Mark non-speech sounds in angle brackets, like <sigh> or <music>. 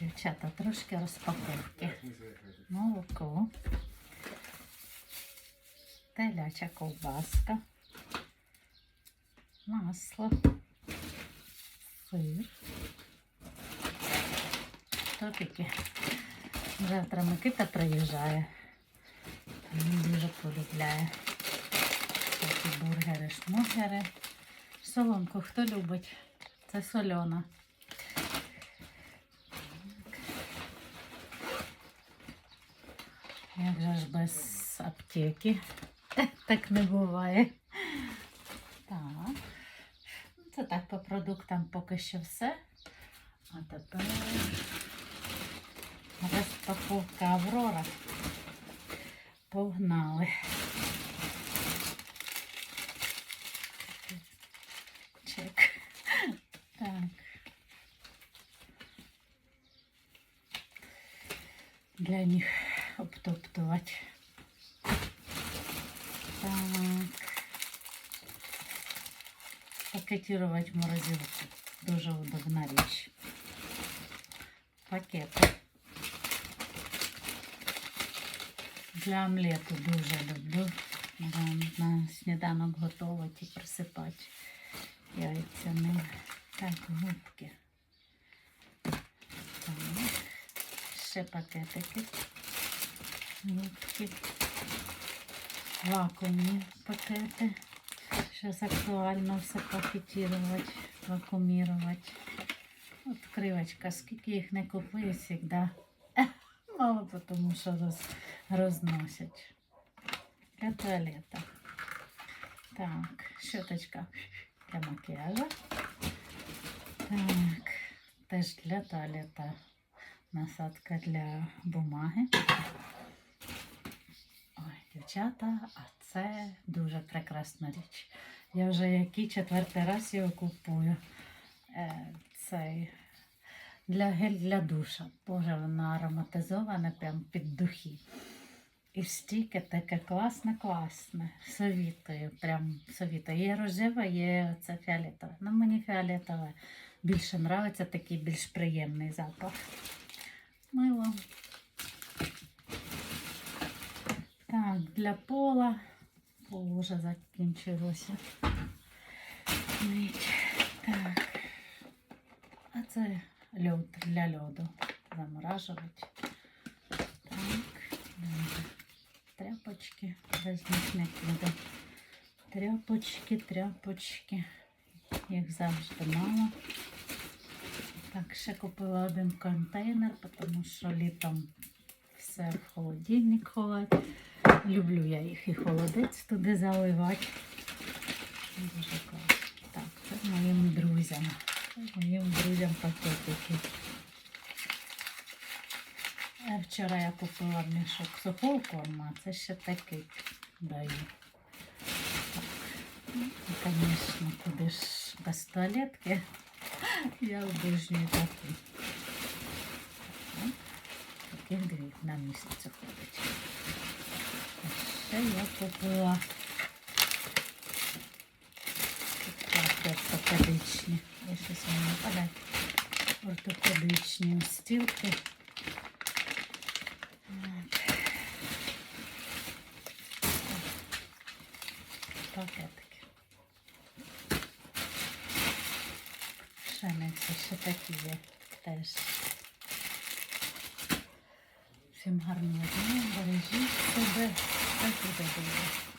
Дівчата, трошки розпаковки. Молоко. Теляча ковбаска. Масло. Сир. Топіки. Завтра Микита приїжджає. Він дуже полюбляє. Такі бургери, шмургери. Соломку хто любить? Це сольона. Як же ж без аптеки? <laughs> Так не буває. Так. Ну, Це так по продуктам поки що все. А тепер розпаковка Аврора. Погнали. Чек. Так. Для них обтоптувати. Так. Пакетировать в морозилку. Дуже удобна річ. Пакети. Для омлету дуже люблю. Можна на сніданок готувати і присипати яйцями. Так, губки. Так. Ще пакетики. Губки. Вакуумні пакети. Сейчас актуально все пакетировать, вакуумировать. Откривочка, скільки їх не купую, завжди <laughs> мало, тому що роз, розносять. Для туалета. Так, щоточка для макіяжу. Так, теж для туалета насадка для бумаги. Дівчата, а це дуже прекрасна річ. Я вже який четвертий раз його купую. Е, цей для гель для душа. Боже, воно ароматизоване прям під духи. І стільки таке класне, класне. Совітую, прям совітую. Є рожеве, є це фіолетове. Ну, мені фіолетове більше подобається, такий більш приємний запах. Мило. Так, для пола. Пол вже закінчилося. Так. А це льод для льоду. Заморажувати. Так. Тряпочки. Без них. Тряпочки, тряпочки. Їх завжди мало. Так, ще купила один контейнер, тому що літом все в холодильник ховати. Люблю я їх і холодець туди заливати. Дуже класно. Так, це моїм друзям. Моїм друзям пакетики. А вчора я купила мішок сухого корму, а це ще такий даю. Так. Звісно, куди ж без туалетки. Я обожнюю такі. Так. Таких дві на місяць ходить. Ще я купила ортопедичні. Я щось мені падає. Ортопедичні устілки. От. Пакетики. Пшениці ще такі є теж. Всім гарного дня, бережіть себе, та добре.